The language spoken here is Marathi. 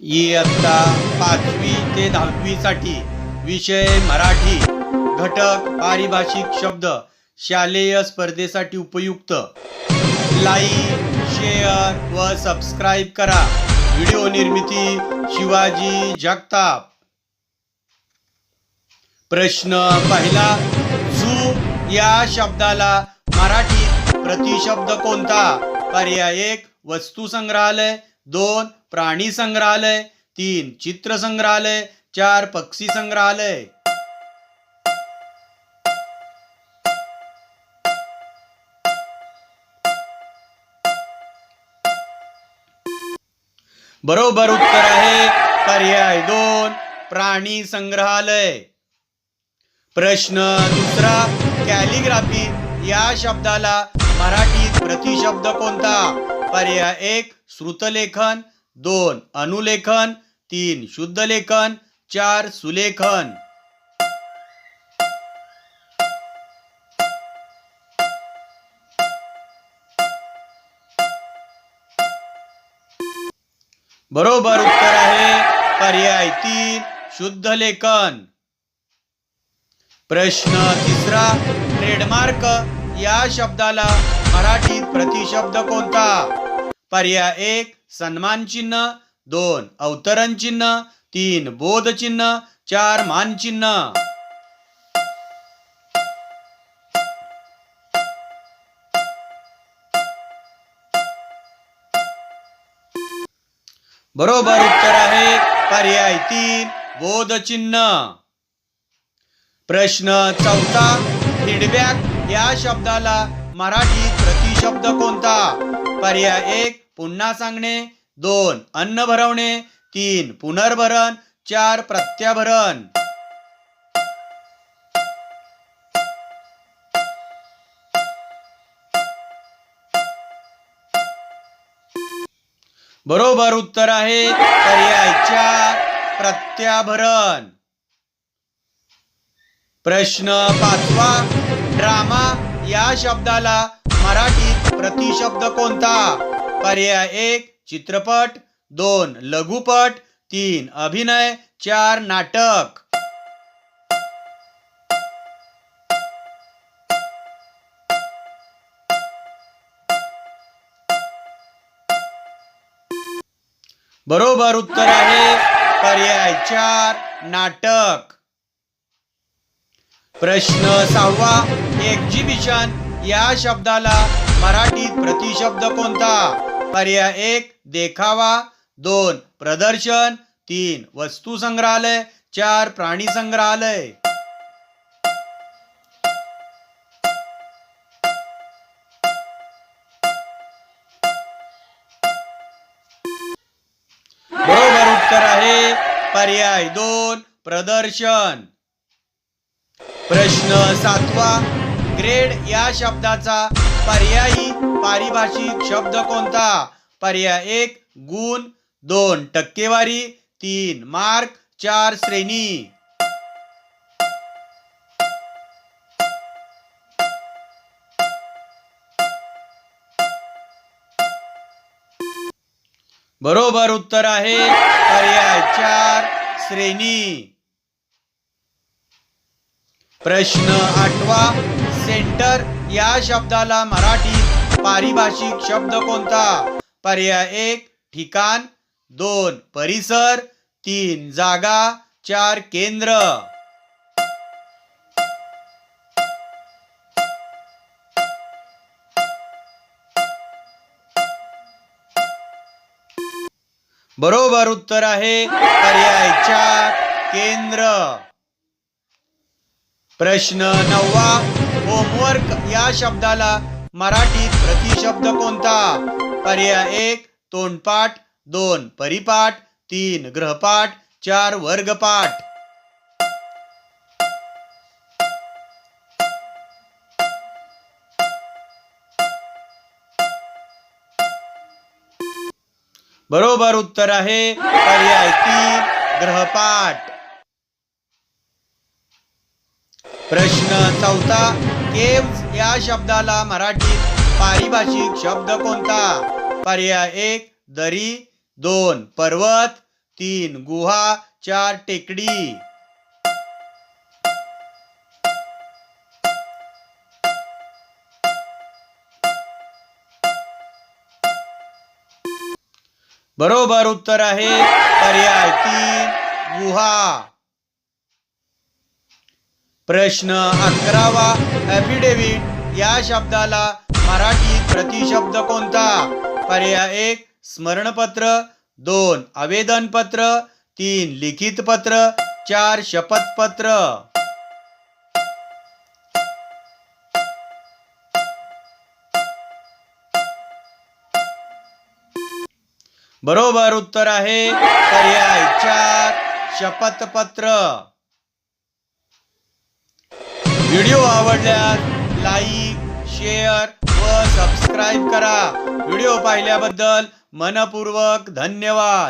इयत्ता पाचवी ते दहावी साठी विषय मराठी घटक पारिभाषिक शब्द शालेय स्पर्धेसाठी उपयुक्त. लाईक शेअर व सबस्क्राईब करा. व्हिडिओ निर्मिती शिवाजी जगताप. प्रश्न पहिला झू या शब्दाला मराठीत प्रतिशब्द कोणता? पर्याय एक वस्तू संग्रहालय दोन प्राणी संग्रहालय तीन चित्र संग्रहालय चार पक्षी संग्रहालय. बरोबर उत्तर आहे पर्याय दोन प्राणी संग्रहालय. प्रश्न दुसरा कॅलिग्राफी या शब्दाला मराठीत प्रतिशब्द कोणता? पर्याय एक श्रुतलेखन. दोन अनुलेखन. तीन शुद्ध लेखन चार सुलेखन. बरोबर उत्तर आहे पर्याय तीन शुद्ध लेखन प्रश्न तिसरा ट्रेडमार्क या शब्दाला मराठीत प्रतिशब्द कोणता? पर्याय एक सन्मान चिन्ह दोन अवतरण चिन्ह तीन बोध चिन्ह चार मान चिन्ह बरोबर उत्तर आहे पर्याय तीन बोध चिन्ह प्रश्न चौथा फीडबॅक या शब्दाला मराठी प्रतिशब्द कोणता? पर्याय एक पुन्हा सांगणे दोन. अन्न भरवणे तीन. पुनर्भरण चार. प्रत्याभरण. बरोबर उत्तर आहे पर्याय चार प्रत्याभरण. प्रश्न पाचवा ड्रामा या शब्दाला मराठीत प्रतिशब्द कोणता? पर्याय एक चित्रपट दोन लघुपट तीन अभिनय चार नाटक. बरोबर उत्तर आहे पर्याय चार नाटक. प्रश्न सहावा एक्झिबिशन या शब्दाला मराठीत प्रतिशब्द कोणता? पर्याय एक देखावा. दोन प्रदर्शन. तीन वस्तू संग्रहालय. चार प्राणी संग्रहालय. बरोबर उत्तर आहे पर्याय दोन प्रदर्शन. प्रश्न सातवा. ग्रेड या शब्दाचा पर्यायी पारिभाषिक शब्द कोणता? पर्याय एक गुण. दोन टक्केवारी. तीन मार्क. चार श्रेणी. बरोबर उत्तर आहे पर्याय चार श्रेणी. प्रश्न आठवा सेंटर या शब्दाला मराठीत पारिभाषिक शब्द कोणता? पर्याय एक ठिकाण. दोन परिसर. तीन जागा. चार केंद्र. बरोबर उत्तर आहे पर्याय चार केंद्र. प्रश्न नववा. होमवर्क या शब्दाला मराठीत प्रतिशब्द कोणता? पर्याय एक तोंडपाठ. दोन परिपाठ. तीन ग्रहपाठ चार वर्गपाठ. बरोबर उत्तर आहे. पर्याय तीन ग्रहपाठ प्रश्न चौथा केव्स या शब्दाला मराठीत पारिभाषिक शब्द कोणता? पर्याय एक दरी दोन पर्वत तीन गुहा चार टेकडी. बरोबर उत्तर आहे पर्याय तीन गुहा. प्रश्न अकरावा ॲफिडेव्हिट या शब्दाला मराठीत प्रतिशब्द कोणता? पर्याय एक स्मरणपत्र. दोन आवेदनपत्र. तीन लिखित पत्र चार शपथपत्र. बरोबर उत्तर आहे पर्याय चार शपथपत्र. व्हिडिओ आवडल्यास लाईक शेअर व सबस्क्राईब करा. व्हिडिओ पाहिल्याबद्दल मनपूर्वक धन्यवाद.